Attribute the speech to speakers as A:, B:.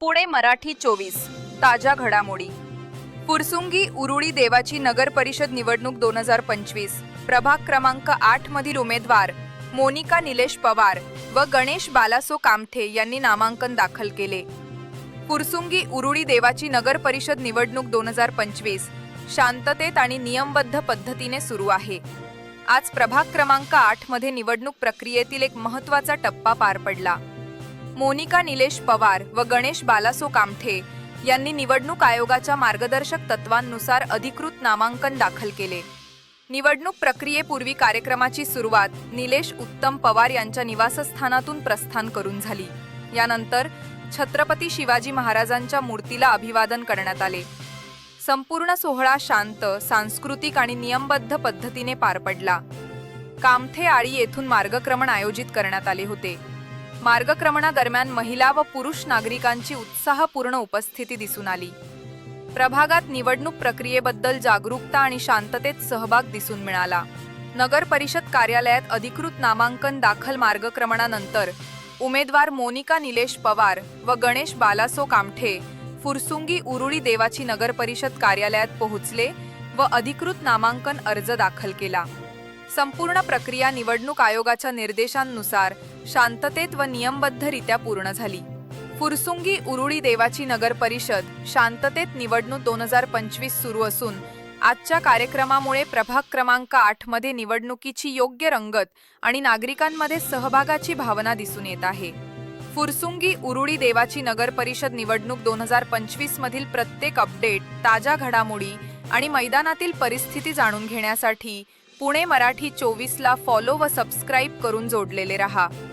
A: पुणे मराठी चोवीस ताज्या घडामोडी. फुरसुंगी उरुळी देवाची नगर परिषद निवडणूक दोन हजार पंचवीस प्रभाग क्रमांक आठ मधील उमेदवार मोनिका निलेश पवार व गणेश बालासो कामथे यांनी नामांकन दाखल केले. फुरसुंगी उरुळी देवाची नगर परिषद निवडणूक दोन हजार पंचवीस शांततेत आणि नियमबद्ध पद्धतीने सुरू आहे. आज प्रभाग क्रमांक आठमध्ये निवडणूक प्रक्रियेतील एक महत्त्वाचा टप्पा पार पडला. मोनिका निलेश पवार व गणेश बालासो कामठे यांनी निवडणूक आयोगाच्या मार्गदर्शक तत्वांनुसार अधिकृत नामांकन दाखल केले. निवडणूक प्रक्रियेपूर्वी कार्यक्रमाची सुरुवात निलेश उत्तम पवार यांच्या निवासस्थानातून प्रस्थान करून झाली. यानंतर छत्रपती शिवाजी महाराजांच्या मूर्तीला अभिवादन करण्यात आले. संपूर्ण सोहळा शांत सांस्कृतिक आणि नियमबद्ध पद्धतीने पार पडला. कामथे आळी येथून मार्गक्रमण आयोजित करण्यात आले होते. मार्गक्रमणादरम्यान महिला व पुरुष नागरिकांची उत्साहपूर्ण उपस्थिती दिसून आली. प्रभागात निवडणूक प्रक्रियेबद्दल जागरूकता आणि शांततेत सहभाग दिसून मिळाला. नगर परिषद कार्यालयात अधिकृत नामांकन दाखल मार्गक्रमणानंतर उमेदवार मोनिका निलेश पवार व गणेश बालासो कामठे फुरसुंगी उरुळी देवाची नगर परिषद कार्यालयात पोहोचले व अधिकृत नामांकन अर्ज दाखल केला. संपूर्ण प्रक्रिया निवडणूक आयोगाच्या निर्देशांनुसार शांततेत व नियमबद्धरित्या पूर्ण झाली. फुरसुंगी उरुळी देवाची नगर परिषद शांततेत निवडणूक दोन हजार पंचवीस सुरू असून आजच्या कार्यक्रमामुळे प्रभाग क्रमांक आठमध्ये निवडणुकीची योग्य रंगत आणि नागरिकांमध्ये सहभागाची भावना दिसून येत आहे. फुरसुंगी उरुळी देवाची नगर परिषद निवडणूक दोन हजार पंचवीस मधील प्रत्येक अपडेट ताज्या घडामोडी आणि मैदानातील परिस्थिती जाणून घेण्यासाठी पुणे मराठी चोवीसला फॉलो व सबस्क्राईब करून जोडलेले रहा.